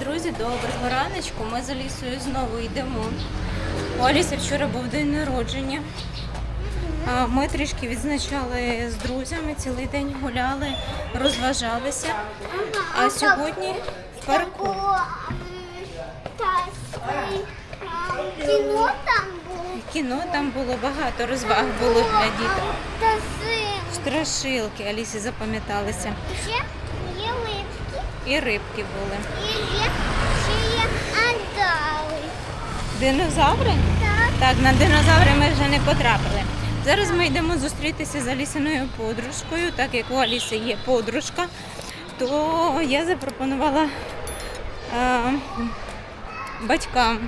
Друзі! Доброго раночку. Ми з Алісою знову йдемо. У Аліси вчора був день народження. Ми трішки відзначали з друзями, цілий день гуляли, розважалися. А сьогодні в парку. Кіно там було. Кіно там було багато розваг було для діток. Страшилки Алісі запам'яталися. Ще І рибки були. і є ще є андали. Динозаври? Так. Так, на динозаври ми вже не потрапили. Зараз ми йдемо зустрітися з Алісиною подружкою, так як у Аліси є подружка, то я запропонувала е, батькам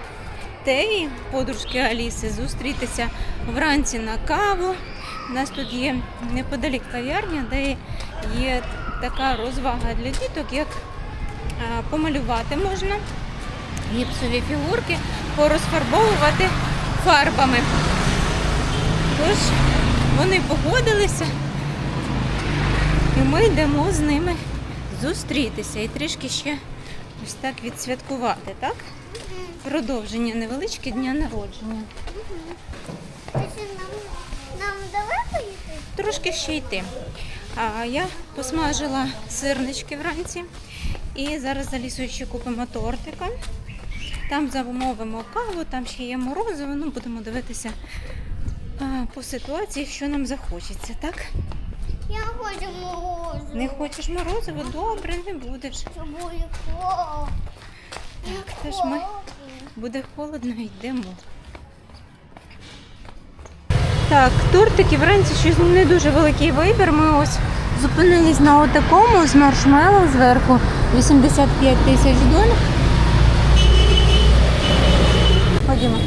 теї, подружки Аліси, зустрітися вранці на каву. У нас тут є неподалік кав'ярня, де є така розвага для діток, як помалювати можна гіпсові фігурки порозфарбовувати фарбами. Тож вони погодилися, і ми йдемо з ними зустрітися і трішки ще ось так відсвяткувати, так? Продовження невеличке дня народження. Нам, нам далеко йти? Трошки ще йти. А я посмажила сирнички вранці. І зараз за лісою ще купимо тортика. Там замовимо каву, там ще є морозиво. Ну, будемо дивитися а, по ситуації, що нам захочеться, так? Я хочу морозиво. Не хочеш морозиво? Добре, не будеш. Це буде холодно. Так, тож ми буде холодно, йдемо. Так, тортики вранці щось не дуже великий вибір. Ми ось зупинились на отакому з маршмеллоу зверху 85 тисяч дон. Ходімо.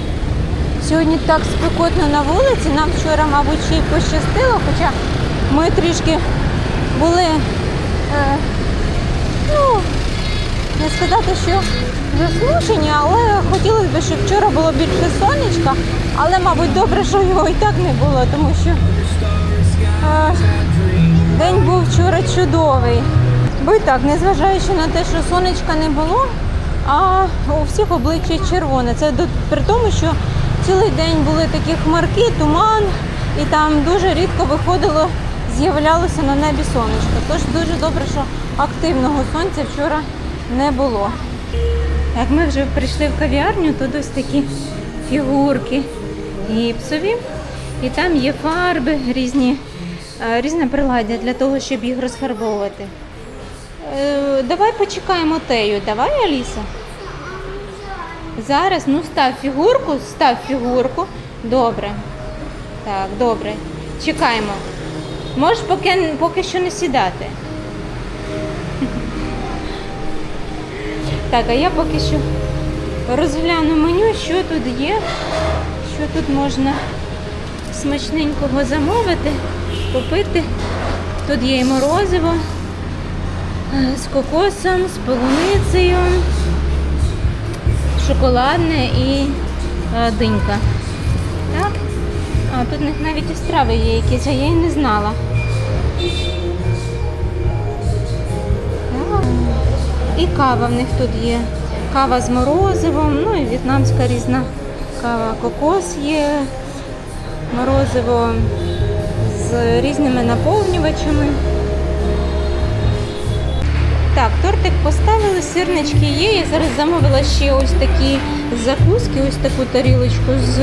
Сьогодні так спекотно на вулиці. Нам вчора, мабуть, ще й пощастило, хоча ми трішки були. Е, ну, не сказати, що засмучені, але хотілося б, щоб вчора було більше сонечка. Але, мабуть, добре, що його і так не було, тому що е, день був вчора чудовий. Бо і так, незважаючи на те, що сонечка не було, а у всіх обличчя червоне. Це до, при тому, що цілий день були такі хмарки, туман, і там дуже рідко виходило, з'являлося на небі сонечко. Тож дуже добре, що активного сонця вчора не було. Як ми вже прийшли в кав'ярню, тут ось такі фігурки гіпсові. І там є фарби, різні, е, різне приладдя для того, щоб їх розфарбовувати. Е, Давай почекаємо тею. Давай, Аліса. Зараз, ну став фігурку, став фігурку. Добре. Так, добре. Чекаємо. Можеш поки, поки що не сідати. Так, а я поки що розгляну меню, що тут є, що тут можна смачненького замовити, купити. Тут є і морозиво е, з кокосом, з полуницею, шоколадне і е, динька. Так? А тут у них навіть і страви є якісь, а я й не знала. І кава в них тут є. Кава з морозивом, ну і в'єтнамська різна кава. Кокос є, морозиво з різними наповнювачами. Так, тортик поставили, сирнички є. Я зараз замовила ще ось такі закуски, ось таку тарілочку з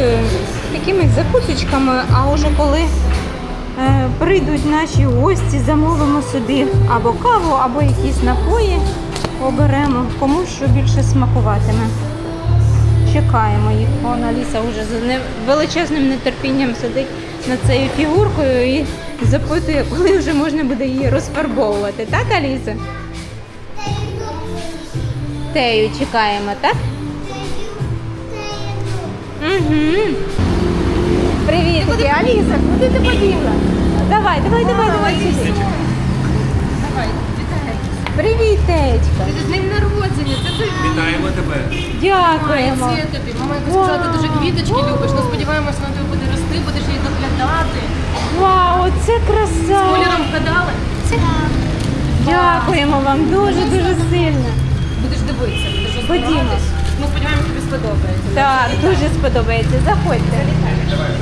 такими закусочками. А вже коли е, прийдуть наші гості, замовимо собі або каву, або якісь напої оберемо, кому що більше смакуватиме. Чекаємо їх. Вон Аліса вже з величезним нетерпінням сидить над цією фігуркою і запитує, коли вже можна буде її розфарбовувати. Так, Аліса? Тею чекаємо, так? Угу. Привіт, Аліса, куди ти побігла? Давай, давай, давай, давай сюди. Давай. Привіт, Теєчка. Ти з днем народження, це ти. Вітаємо тебе. Дякуємо. Це тобі. Мама якось сказала, ти дуже квіточки любиш. Ну сподіваємося, вона тобі буде рости, будеш її доглядати. Вау, це краса. Кольором вгадали? Дякуємо вам дуже дуже сильно. будеш дивитися, будеш розбиратись. Ми сподіваємося, тобі сподобається. Так, дуже сподобається. Заходьте. Дивись,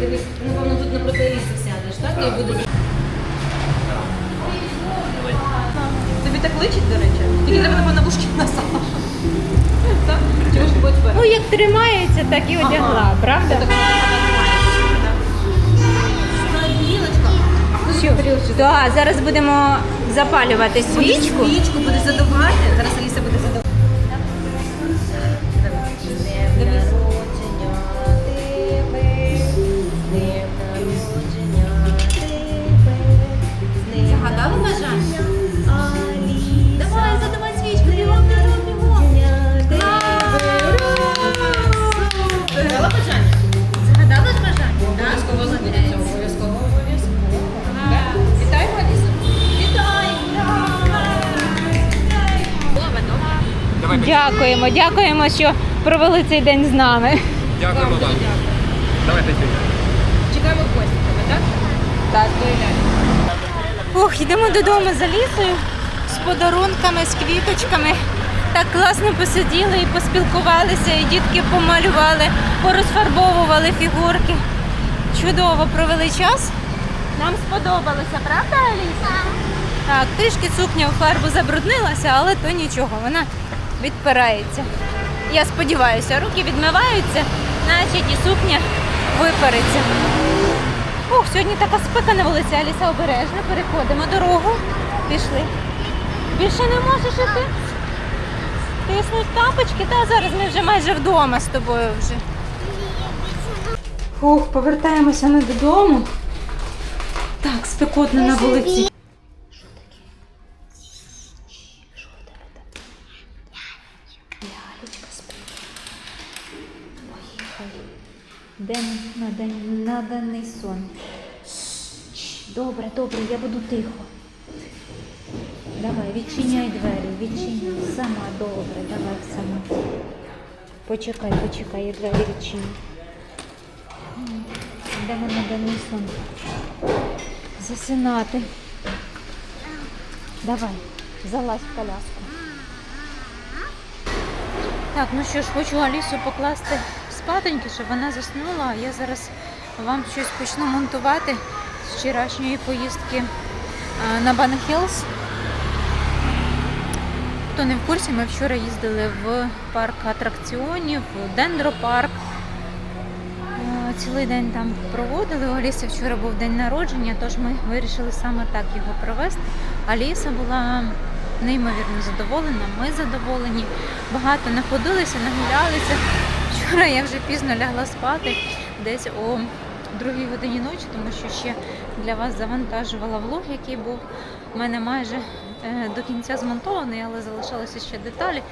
дивись, напевно, тут напроти Аліси сядеш, так? І буде... Тобі так личить, до речі? Тільки треба, напевно, вушки. Так? Вверх? Ну, як тримається, так і одягла, правда? Що? Так, зараз будемо запалювати свічку. Свічку буде задувати. Зараз Аліса буде задувати. Дякуємо, дякуємо, що провели цей день з нами. дякуємо вам. Давай, Петюня. Чекаємо в гості так? Так, Ох, йдемо додому за лісою з подарунками, з квіточками. Так класно посиділи і поспілкувалися, і дітки помалювали, порозфарбовували фігурки. Чудово провели час. Нам сподобалося, правда, Аліса? Так, трішки сукня в фарбу забруднилася, але то нічого, вона відпирається. Я сподіваюся, руки відмиваються, значить і сукня випариться. Ух, сьогодні така спека на вулиці, Аліса обережно. Переходимо дорогу. Пішли. Більше не можеш іти. Тиснуть тапочки, та зараз ми вже майже вдома з тобою вже. Ух, повертаємося ми додому. Так, спекотно на вулиці. День на день на денний сон. Добре, добре, я буду тихо. Давай, відчиняй двері, відчиняй. Сама добре, давай сама. Почекай, почекай, я двері відчиню. Йдемо на денний сон. Засинати. Давай, залазь в коляску. Так, ну що ж, хочу Алісу покласти спатоньки, щоб вона заснула. А я зараз вам щось почну монтувати з вчорашньої поїздки на Бан Хілз. Хто не в курсі, ми вчора їздили в парк атракціонів, в Дендропарк. Е, Цілий день там проводили. У Аліси вчора був день народження, тож ми вирішили саме так його провести. Аліса була неймовірно задоволена, ми задоволені. Багато находилися, нагулялися. Вчора я вже пізно лягла спати, десь о другій годині ночі, тому що ще для вас завантажувала влог, який був у мене майже е, до кінця змонтований, але залишалися ще деталі.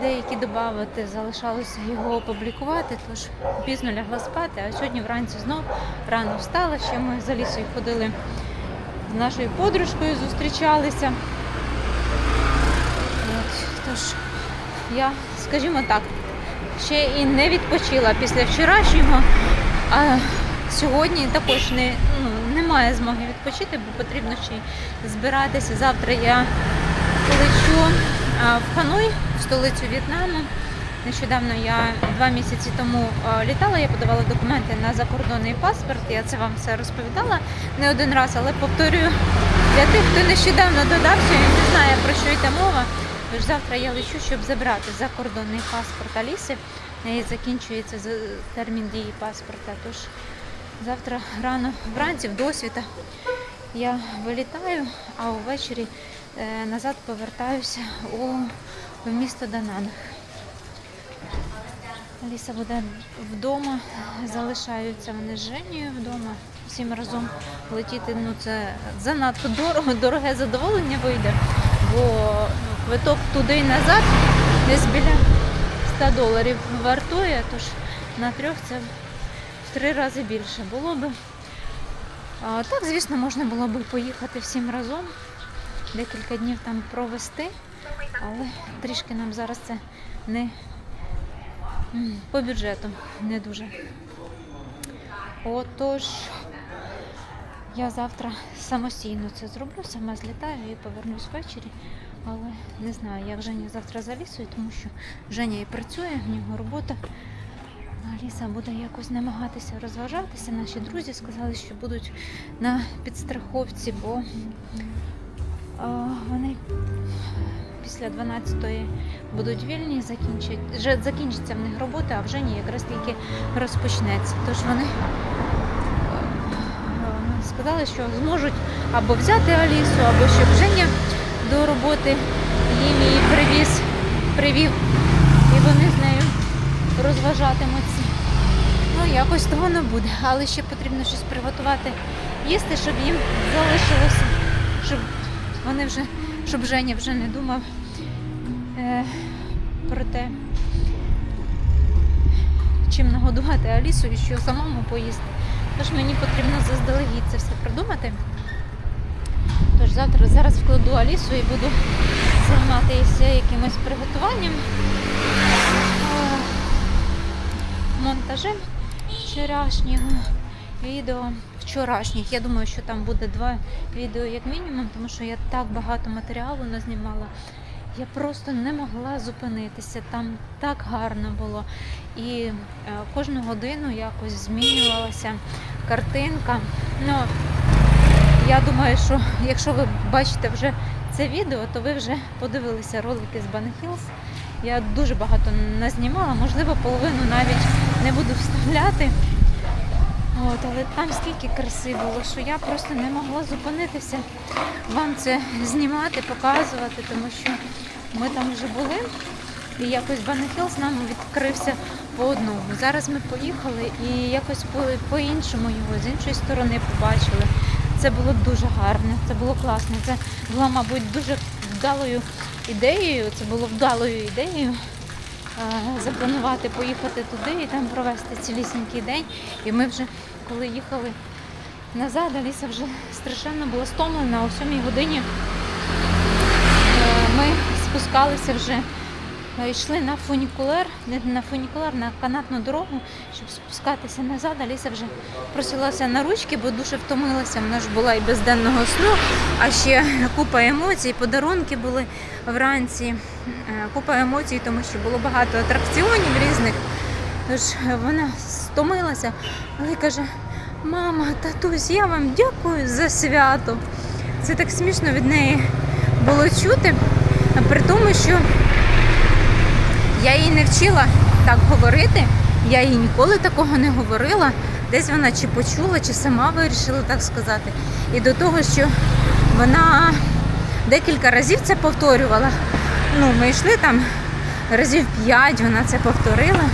Деякі додати залишалося його опублікувати, тож пізно лягла спати, а сьогодні вранці знов рано встала. Ще ми з Алісою ходили з нашою подружкою, зустрічалися. От, тож я, скажімо так, ще і не відпочила після вчорашнього, а сьогодні також не, ну, немає змоги відпочити, бо потрібно ще й збиратися. Завтра я лечу в Ханой, в столицю В'єтнаму. Нещодавно я два місяці тому літала, я подавала документи на закордонний паспорт. Я це вам все розповідала не один раз, але повторюю для тих, хто нещодавно додався і не знає про що йде мова. Тож завтра я лечу, щоб забрати закордонний паспорт Аліси. В неї закінчується термін дії паспорта. Тож завтра рано вранці в досвіта я вилітаю, а увечері е, назад повертаюся у в місто Дананг. Аліса буде вдома, залишаються вони з Женєю вдома. Всім разом летіти, ну це занадто дорого, дороге задоволення вийде, бо квиток туди і назад десь біля 100 доларів вартує, тож на трьох це в три рази більше було би. А, так, звісно, можна було би поїхати всім разом, декілька днів там провести, але трішки нам зараз це не по бюджету не дуже Отож, я завтра самостійно це зроблю, сама злітаю і повернусь ввечері. Але не знаю, як Женя завтра залісує, тому що Женя і працює, в нього робота. Аліса буде якось намагатися розважатися. Наші друзі сказали, що будуть на підстраховці, бо вони після 12-ї будуть вільні, закінчать, закінчиться в них робота, а в Жені якраз тільки розпочнеться. Тож вони е, сказали, що зможуть або взяти Алісу, або щоб Женя до роботи їм її привіз, привів, і вони з нею розважатимуться. Ну, якось того не буде. Але ще потрібно щось приготувати їсти, щоб їм залишилося, щоб вони вже, щоб Женя вже не думав е, про те, чим нагодувати Алісу і що самому поїсти. Тож мені потрібно заздалегідь це все придумати. Завтра зараз вкладу Алісу і буду займатися якимось приготуванням. Монтажем вчорашнього відео. Вчорашніх. Я думаю, що там буде два відео як мінімум, тому що я так багато матеріалу назнімала. Я просто не могла зупинитися. Там так гарно було. І е, кожну годину якось змінювалася картинка. Ну, я думаю, що якщо ви бачите вже це відео, то ви вже подивилися ролики з Hills. Я дуже багато назнімала, можливо, половину навіть не буду вставляти. От, але там стільки краси було, що я просто не могла зупинитися вам це знімати, показувати, тому що ми там вже були. І якось Hills нам відкрився по одному. Зараз ми поїхали і якось по- по-іншому його з іншої сторони побачили. Це було дуже гарно, це було класно. Це була, мабуть, дуже вдалою ідеєю. Це було вдалою ідеєю е, запланувати поїхати туди і там провести цілісінький день. І ми вже, коли їхали назад, Аліса вже страшенно була стомлена о 7 годині. Е, Ми спускалися вже, йшли на фунікулер, не на фунікулер, на канатну дорогу, щоб спускатися назад. Аліса вже просилася на ручки, бо дуже втомилася. Вона ж була і без денного сну, а ще купа емоцій, подарунки були вранці. Е, Купа емоцій, тому що було багато атракціонів різних. Тож вона стомилася, але каже: мама, татусь, я вам дякую за свято. Це так смішно від неї було чути, при тому, що я її не вчила так говорити, я їй ніколи такого не говорила. Десь вона чи почула, чи сама вирішила так сказати. І до того, що вона декілька разів це повторювала. Ну, ми йшли там разів п'ять, вона це повторила.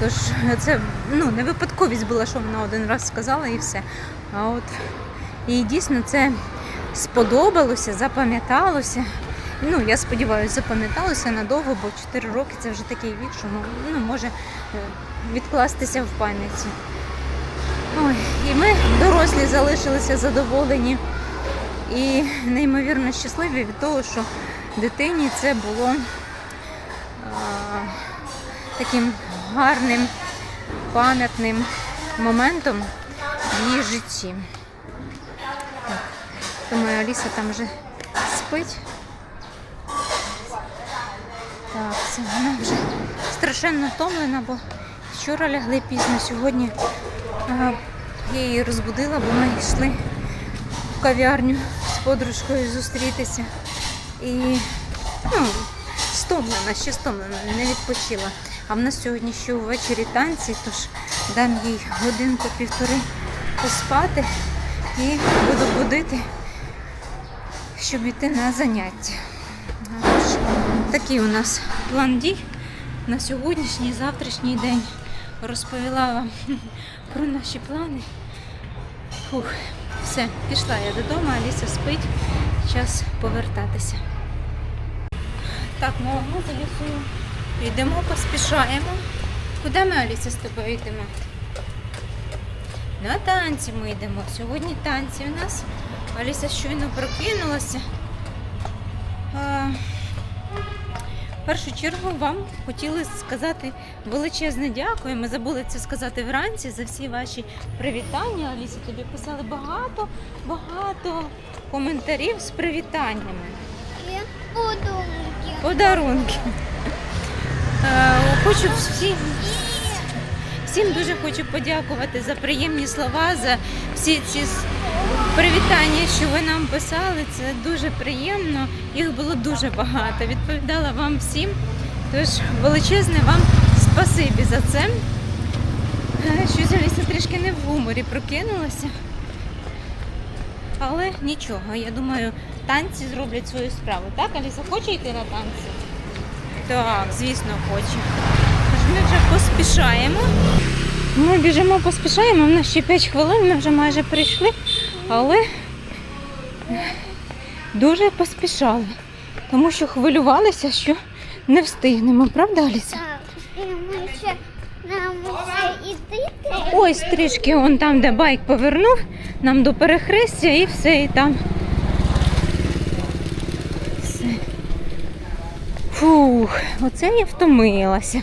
Тож це ну, не випадковість була, що вона один раз сказала і все. А от їй дійсно це сподобалося, запам'яталося. Ну, я сподіваюся, запам'яталося надовго, бо 4 роки це вже такий вік, що ну, може е, відкластися в пам'яті. Ой, і ми дорослі залишилися задоволені і неймовірно щасливі від того, що дитині це було а, таким гарним, пам'ятним моментом в її житті. Думаю, Аліса там вже спить. Так, це вона вже страшенно втомлена, бо вчора лягли пізно. Сьогодні а, я її розбудила, бо ми йшли в кав'ярню з подружкою зустрітися. І ну, стомлена, ще стомлена, не відпочила. А в нас сьогодні ще увечері танці, тож дам їй годинку-півтори поспати і буду будити, щоб йти на заняття. Такий у нас план дій на сьогоднішній, завтрашній день. Розповіла вам про наші плани. Фух, все, пішла я додому, Аліса спить. Час повертатися. Так, ну ми за лісою йдемо, поспішаємо. Куди ми, Аліса, з тобою йдемо? На танці ми йдемо. Сьогодні танці у нас. Аліса щойно прокинулася. В першу чергу вам хотіли сказати величезне дякую. Ми забули це сказати вранці за всі ваші привітання. Алісі, тобі писали багато, багато коментарів з привітаннями. І подумки. Подарунки. Е, Хочу всі, всім дуже хочу подякувати за приємні слова, за всі ці привітання, що ви нам писали. Це дуже приємно. Їх було дуже багато. Відповідала вам всім. Тож величезне вам спасибі за це. Щось Аліса трішки не в гуморі прокинулася. Але нічого, я думаю, танці зроблять свою справу. Так, Аліса, хоче йти на танці? Так, звісно, хоче. Тож ми вже поспішаємо. Ми біжимо, поспішаємо. У нас ще 5 хвилин, ми вже майже прийшли, але дуже поспішали, тому що хвилювалися, що не встигнемо, правда, Аліса? Ось трішки он там, де байк повернув, нам до перехрестя і все, і там. Фух, оце я втомилася.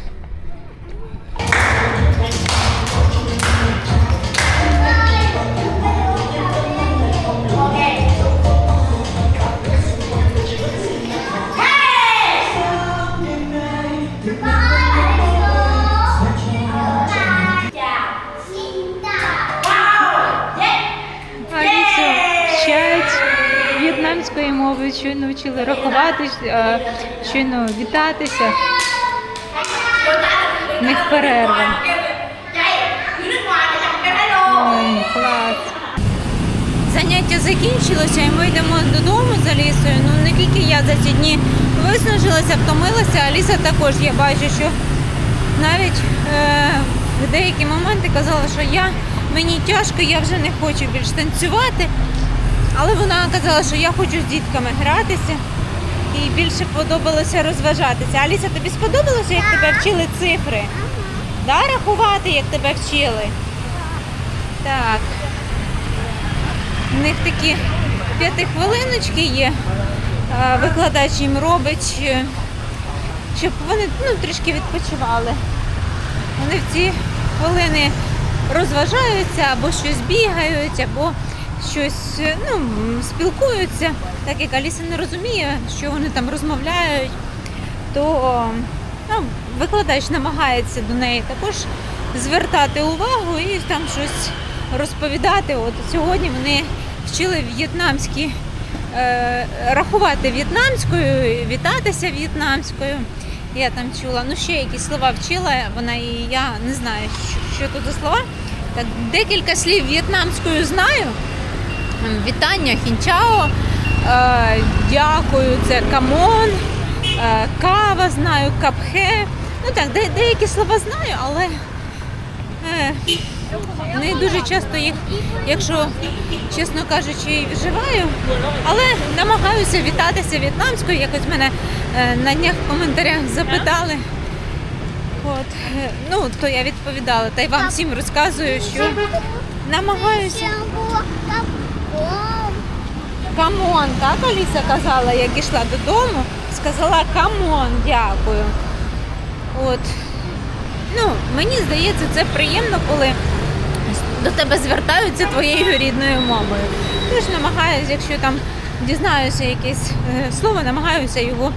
Мовою, щойно вчили рахувати, е, щойно вітатися. В них перерва. Заняття закінчилося і ми йдемо додому з Алісою. Ну не тільки я за ці дні виснажилася, втомилася. Аліса також я бачу, що навіть е, в деякі моменти казала, що я мені тяжко, я вже не хочу більш танцювати. Але вона казала, що я хочу з дітками гратися і більше подобалося розважатися. Аліса, тобі сподобалося, як тебе вчили цифри? Да, рахувати, як тебе вчили? Так. У них такі п'ятихвилиночки є. Викладач їм робить, е, щоб вони ну, трішки відпочивали. Вони в ці хвилини розважаються або щось бігають, або щось е, ну, спілкуються. Так як Аліса не розуміє, що вони там розмовляють, то ну, викладач намагається до неї також звертати увагу і там щось розповідати. От сьогодні вони вчили в'єтнамські е, рахувати в'єтнамською, вітатися в'єтнамською. Я там чула, ну ще якісь слова вчила, вона і я не знаю, що, що тут за слова. Так, декілька слів в'єтнамською знаю. Вітання, хінчао, е, дякую, це камон, е, кава знаю, капхе. Ну так, де, деякі слова знаю, але е, не дуже часто їх, якщо чесно кажучи, і вживаю, але намагаюся вітатися в'єтнамською. Якось мене на днях в коментарях запитали. От, ну, то я відповідала, та й вам всім розказую, що намагаюся. Камон, так Аліса казала, як ішла додому, сказала камон, дякую. От. Ну, мені здається, це приємно, коли до тебе звертаються твоєю рідною мовою. Тож намагаюся, якщо там дізнаюся якесь е, слово, намагаюся його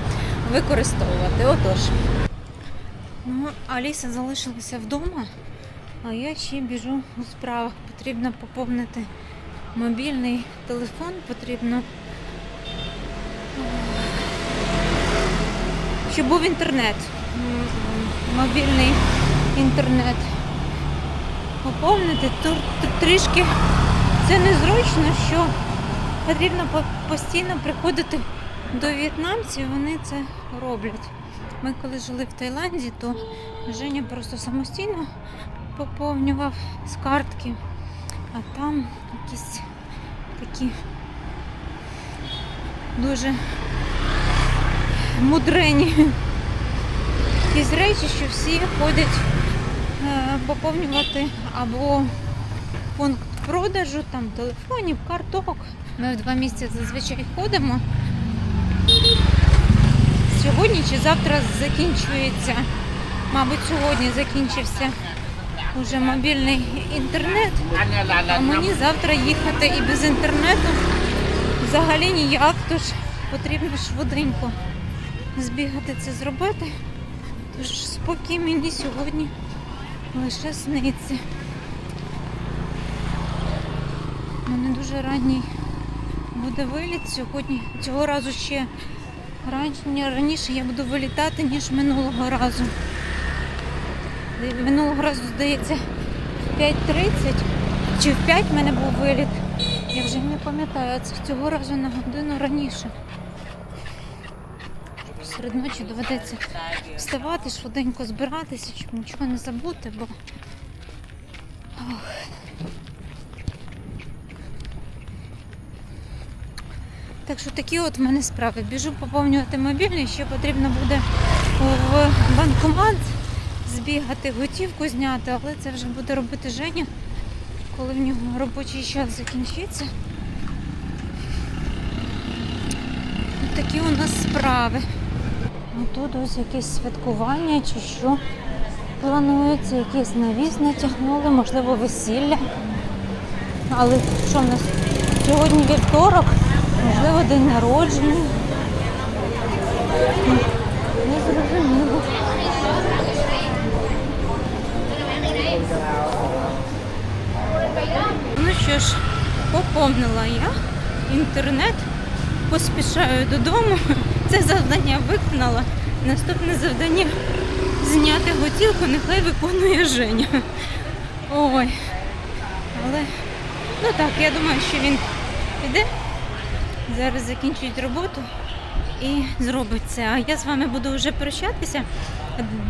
використовувати. Отож. Ну, Аліса залишилася вдома, а я ще біжу у справах. Потрібно поповнити мобільний телефон, потрібно, щоб був інтернет. Мобільний інтернет. Поповнити тут трішки це незручно, що потрібно постійно приходити до в'єтнамців, вони це роблять. Ми коли жили в Таїланді, то Женя просто самостійно поповнював з картки, а там якісь такі дуже мудрені якісь речі, що всі ходять е, поповнювати або пункт продажу, там телефонів, карток. Ми в два місяці зазвичай ходимо, сьогодні чи завтра закінчується. Мабуть, сьогодні закінчився уже мобільний інтернет. А мені завтра їхати і без інтернету взагалі ніяк, тож потрібно швиденько збігати це зробити. Тож спокій мені сьогодні лише сниться. У мене дуже ранній буде виліт сьогодні. Цього разу ще раніше, я буду вилітати, ніж минулого разу. Минулого разу, здається, в 5.30 чи в 5 в мене був виліт. Я вже не пам'ятаю, а цього разу на годину раніше. Серед ночі доведеться вставати, швиденько збиратися, щоб нічого не забути, бо Ох. Так що такі от в мене справи. Біжу поповнювати мобільний, ще потрібно буде в банкомат збігати, готівку зняти, але це вже буде робити Женя, коли в нього робочий час закінчиться. От такі у нас справи. Ну, Тут ось якесь святкування чи що. Планується, якийсь навіс натягнули, можливо, весілля. Але що в нас? Сьогодні вівторок, можливо, день народження. Не зрозуміло. Ну що ж, поповнила я інтернет, поспішаю додому. Це завдання виконала. Наступне завдання зняти готівку, нехай виконує Женя. Ой. Але, ну так, я думаю, що він піде. Зараз закінчують роботу і зробить це. А я з вами буду вже прощатися.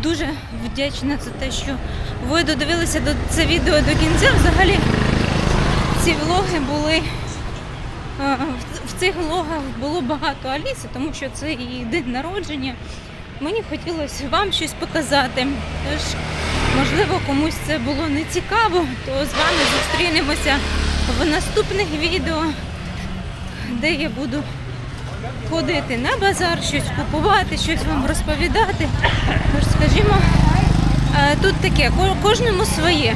Дуже вдячна за те, що ви додивилися до це відео до кінця. Взагалі ці влоги були. е, в- цих влогах було багато Аліси, тому що це її день народження. Мені хотілося вам щось показати. Тож, можливо, комусь це було не цікаво, то з вами зустрінемося в наступних відео, де я буду ходити на базар, щось купувати, щось вам розповідати. Тож, скажімо, е, тут таке, кожному своє.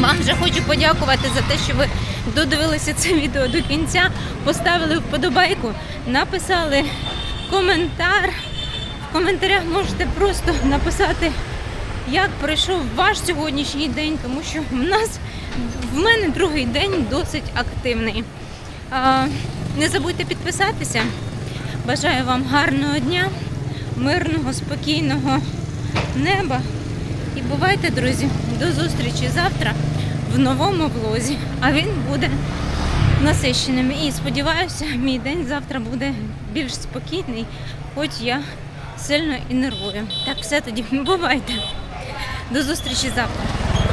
Вам вже хочу подякувати за те, що ви додивилися це відео до кінця, поставили вподобайку, написали коментар. В коментарях можете просто написати, як пройшов ваш сьогоднішній день, тому що в нас в мене другий день досить активний. Не забудьте підписатися. Бажаю вам гарного дня, мирного, спокійного неба. І бувайте, друзі, до зустрічі завтра в новому влозі. А він буде насищеним. І сподіваюся, мій день завтра буде більш спокійний, хоч я сильно і нервую. Так, все тоді, бувайте. До зустрічі завтра.